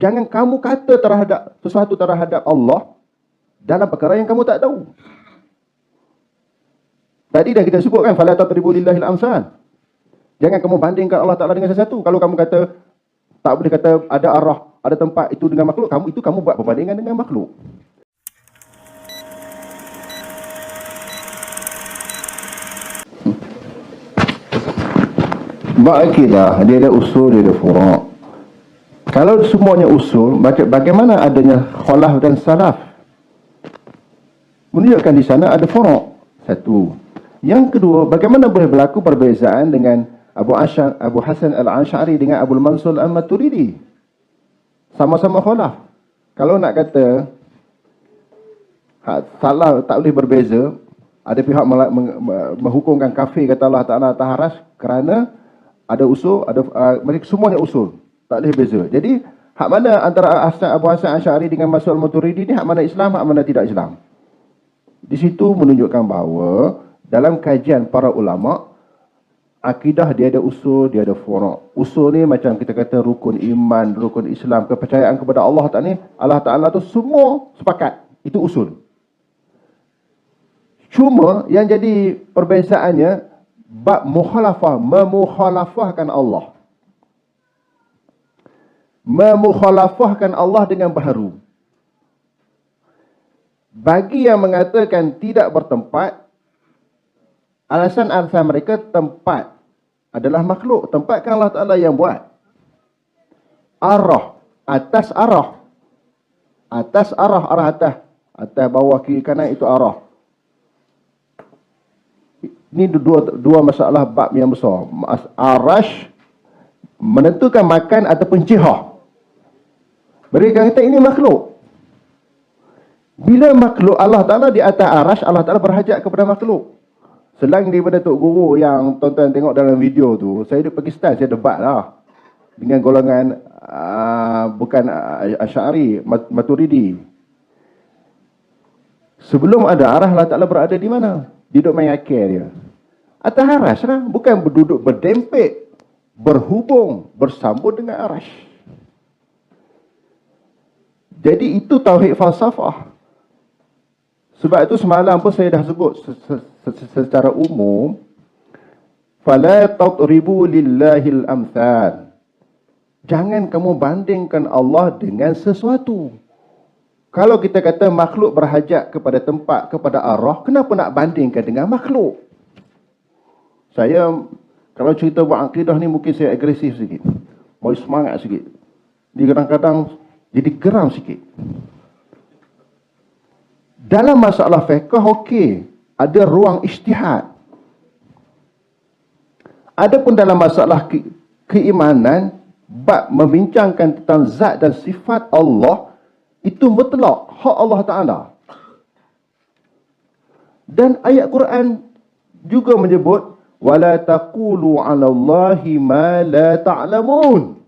Jangan kamu kata terhadap sesuatu terhadap Allah dalam perkara yang kamu tak tahu. Tadi dah kita sebutkan fala tatribu lillahil amsal. Jangan kamu bandingkan Allah Taala dengan sesuatu. Kalau kamu kata tak boleh kata ada arah, ada tempat itu dengan makhluk, kamu itu kamu buat perbandingan dengan makhluk. Ba'akidah, dia ada usul, dia ada furu' Kalau semuanya usul, bagaimana adanya khalaf dan salaf? Menunjukkan di sana ada furu' Satu. Yang kedua, bagaimana boleh berlaku perbezaan dengan Abu, Ashan, Abu Hasan Al-Ash'ari dengan Abu Mansur Al-Maturidi? Sama-sama khalaf. Kalau nak kata salah tak boleh berbeza, ada pihak menghukumkan kafir kata Allah Ta'ala taharas kerana ada usul, ada uh, mereka semuanya usul. Tak boleh beza. Jadi, hak mana antara Abu Hasan Asy'ari dengan Mas'ud Al-Maturidi ni hak mana Islam, hak mana tidak Islam? Di situ menunjukkan bahawa dalam kajian para ulama akidah dia ada usul, dia ada furu'. Usul ni macam kita kata rukun iman, rukun Islam, kepercayaan kepada Allah Taala ni, Allah Taala tu semua sepakat. Itu usul. Cuma yang jadi perbezaannya bab mukhalafah, memukhalafahkan Allah. Memukhalafahkan Allah dengan baharu. Bagi yang mengatakan tidak bertempat, alasan-alasan mereka tempat adalah makhluk. Tempat kan Allah Ta'ala yang buat. Arah. Atas arah. Atas arah, arah atas. Atas bawah kiri kanan itu arah. Ini dua dua masalah bab yang besar. Arash menentukan makan ataupun jihah. Mereka kata ini makhluk. Bila makhluk Allah Ta'ala di atas arash, Allah Ta'ala berhajat kepada makhluk. Selain daripada Tok Guru yang tuan-tuan tengok dalam video tu, saya di Pakistan, saya debat lah. Dengan golongan uh, bukan uh, Asyari, Maturidi. Sebelum ada arah Allah Ta'ala berada di mana? duduk main akir dia. Atas arash lah. Bukan berduduk berdempet. Berhubung. Bersambung dengan arash. Jadi itu tauhid falsafah. Sebab itu semalam pun saya dah sebut secara umum. Fala tatribu lillahil amthal. Jangan kamu bandingkan Allah dengan sesuatu. Kalau kita kata makhluk berhajat kepada tempat, kepada arah, kenapa nak bandingkan dengan makhluk? Saya, kalau cerita buat akidah ni mungkin saya agresif sikit. Mau semangat sikit. Di kadang-kadang jadi geram sikit. Dalam masalah fiqah, okey. Ada ruang istihad. Adapun dalam masalah ke keimanan, bab membincangkan tentang zat dan sifat Allah, itu mutlak hak Allah Taala. Dan ayat Quran juga menyebut wala taqulu 'ala Allahi ma la ta'lamun.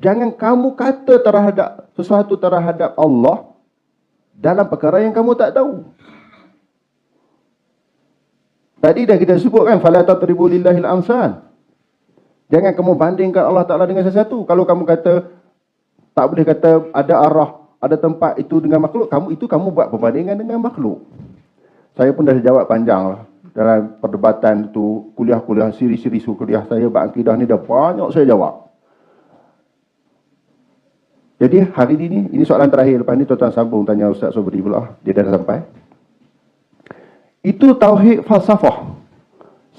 Jangan kamu kata terhadap sesuatu terhadap Allah dalam perkara yang kamu tak tahu. Tadi dah kita sebutkan fala tatribu lillahil amsal. Jangan kamu bandingkan Allah Taala dengan sesuatu. Kalau kamu kata tak boleh kata ada arah, ada tempat itu dengan makhluk, kamu itu kamu buat perbandingan dengan makhluk. Saya pun dah jawab panjang lah. Dalam perdebatan itu, kuliah-kuliah, siri-siri kuliah saya, Bak Akidah ni dah banyak saya jawab. Jadi hari ini, ini soalan terakhir. Lepas ni tuan-tuan sambung tanya Ustaz Sobri pula. Dia dah sampai. Itu tauhid falsafah.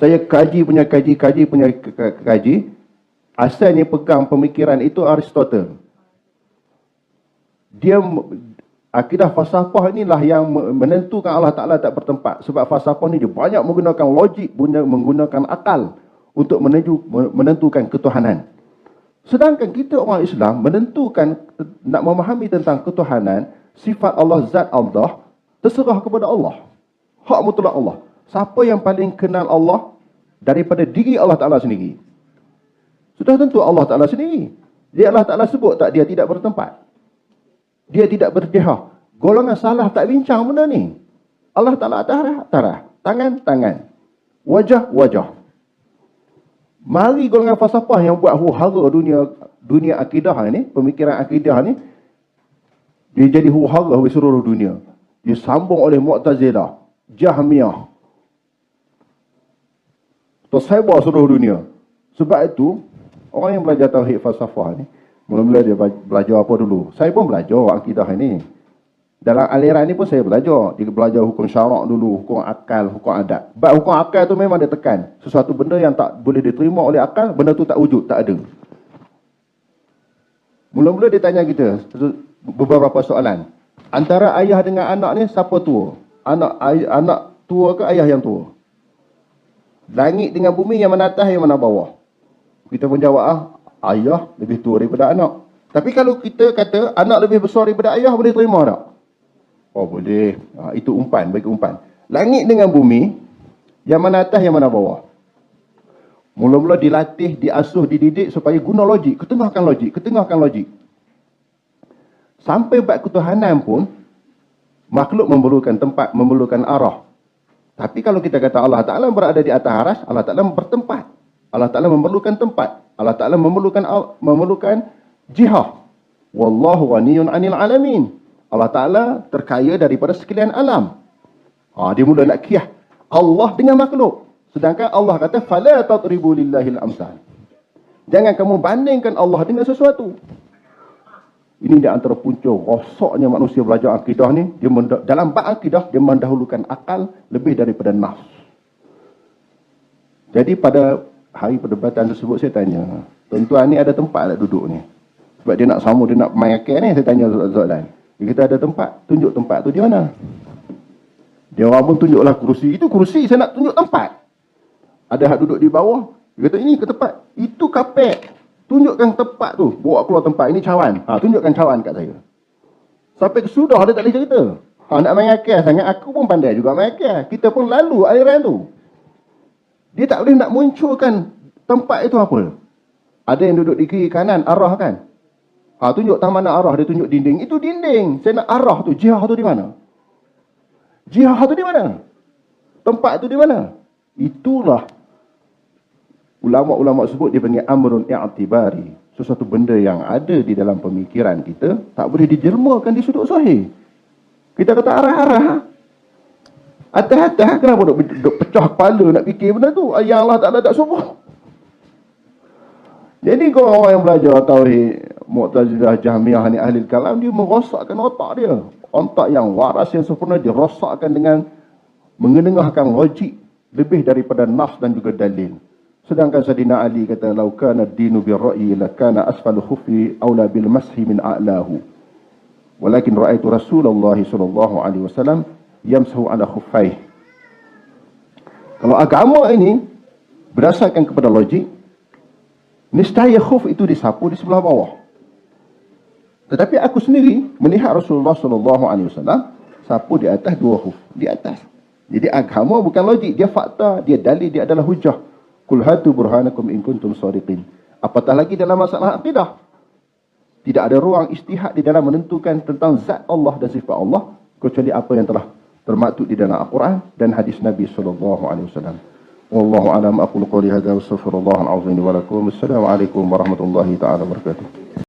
Saya kaji punya kaji, kaji punya kaji. Asalnya pegang pemikiran itu Aristotle dia akidah falsafah inilah yang menentukan Allah Taala tak bertempat sebab falsafah ni dia banyak menggunakan logik menggunakan akal untuk menuju menentukan ketuhanan sedangkan kita orang Islam menentukan nak memahami tentang ketuhanan sifat Allah zat Allah terserah kepada Allah hak mutlak Allah siapa yang paling kenal Allah daripada diri Allah Taala sendiri sudah tentu Allah Taala sendiri dia Allah Taala sebut tak dia tidak bertempat dia tidak berjihad. Golongan salah tak bincang benda ni. Allah Ta'ala tarah, tarah. Tangan, tangan. Wajah, wajah. Mari golongan falsafah yang buat huru-hara dunia dunia akidah ni, pemikiran akidah ni, dia jadi huru-hara di seluruh dunia. Dia sambung oleh Mu'tazilah, Jahmiyah. Tersebar seluruh dunia. Sebab itu, orang yang belajar tauhid falsafah ni, mula-mula dia belajar apa dulu? Saya pun belajar akidah ini. Dalam aliran ni pun saya belajar. Dia belajar hukum syarak dulu, hukum akal, hukum adat. Sebab hukum akal tu memang dia tekan. Sesuatu benda yang tak boleh diterima oleh akal, benda tu tak wujud, tak ada. Mula-mula dia tanya kita beberapa soalan. Antara ayah dengan anak ni siapa tua? Anak ay, anak tua ke ayah yang tua? Langit dengan bumi yang mana atas yang mana bawah? Kita pun jawab ah, ayah lebih tua daripada anak. Tapi kalau kita kata anak lebih besar daripada ayah boleh terima tak? Oh boleh. Ha, itu umpan, bagi umpan. Langit dengan bumi yang mana atas yang mana bawah? Mula-mula dilatih, diasuh, dididik supaya guna logik, ketengahkan logik, ketengahkan logik. Sampai bab ketuhanan pun makhluk memerlukan tempat, memerlukan arah. Tapi kalau kita kata Allah Taala berada di atas aras, Allah Taala bertempat. Allah Taala memerlukan tempat. Allah Taala memerlukan memerlukan jihah. Wallahu ghaniyun 'anil alamin. Allah Taala terkaya daripada sekalian alam. Ha, dia mula nak kiyah Allah dengan makhluk. Sedangkan Allah kata fala tatribu lillahil amsal. Jangan kamu bandingkan Allah dengan sesuatu. Ini di antara punca rosaknya manusia belajar akidah ni, dia dalam bab akidah dia mendahulukan akal lebih daripada nafs. Jadi pada hari perdebatan tersebut saya tanya, tuan-tuan ni ada tempat tak duduk ni? Sebab dia nak sama dia nak main akal ni, saya tanya soalan. Dia kata ada tempat, tunjuk tempat tu di mana? Dia orang pun tunjuklah kursi. Itu kursi, saya nak tunjuk tempat. Ada hak duduk di bawah. Dia kata ini ke tempat. Itu kapet. Tunjukkan tempat tu. Bawa keluar tempat. Ini cawan. Ha, tunjukkan cawan kat saya. Sampai sudah dia tak boleh cerita. Ha, nak main akal sangat. Aku pun pandai juga main akal. Kita pun lalu aliran tu. Dia tak boleh nak munculkan tempat itu apa. Ada yang duduk di kiri kanan. Arah kan. Ha, tunjuk tak mana arah. Dia tunjuk dinding. Itu dinding. Saya nak arah tu. Jihah tu di mana? Jihah tu di mana? Tempat tu di mana? Itulah ulama-ulama sebut dia panggil amrun i'tibari sesuatu benda yang ada di dalam pemikiran kita tak boleh dijelmakan di sudut sahih kita kata arah-arah atas-atas kenapa duk, duk pecah kepala nak fikir benda tu ayah Allah tak ada tak suruh jadi kalau orang yang belajar tauhid Mu'tazilah Jahmiyah ni ahli kalam dia merosakkan otak dia otak yang waras yang sempurna dirosakkan dengan mengenengahkan logik lebih daripada nas dan juga dalil Sedangkan Sayyidina Ali kata, "Lau kana ad-dinu bi ra'yi la kana asfalu khufi aula bil mashi min a'lahu." Walakin ra'aitu Rasulullah sallallahu alaihi wasallam yamsahu ala khuffai. Kalau agama ini berdasarkan kepada logik, niscaya khuf itu disapu di sebelah bawah. Tetapi aku sendiri melihat Rasulullah sallallahu alaihi wasallam sapu di atas dua khuf, di atas. Jadi agama bukan logik, dia fakta, dia dalil, dia adalah hujah. Kul hatu burhanakum in kuntum sadiqin. Apatah lagi dalam masalah akidah. Tidak ada ruang istihad di dalam menentukan tentang zat Allah dan sifat Allah kecuali apa yang telah termaktub di dalam Al-Quran dan hadis Nabi sallallahu alaihi wasallam. Wallahu a'lam aqulu qawli hadza wa astaghfirullah al-azim wa lakum. Assalamualaikum warahmatullahi taala wabarakatuh.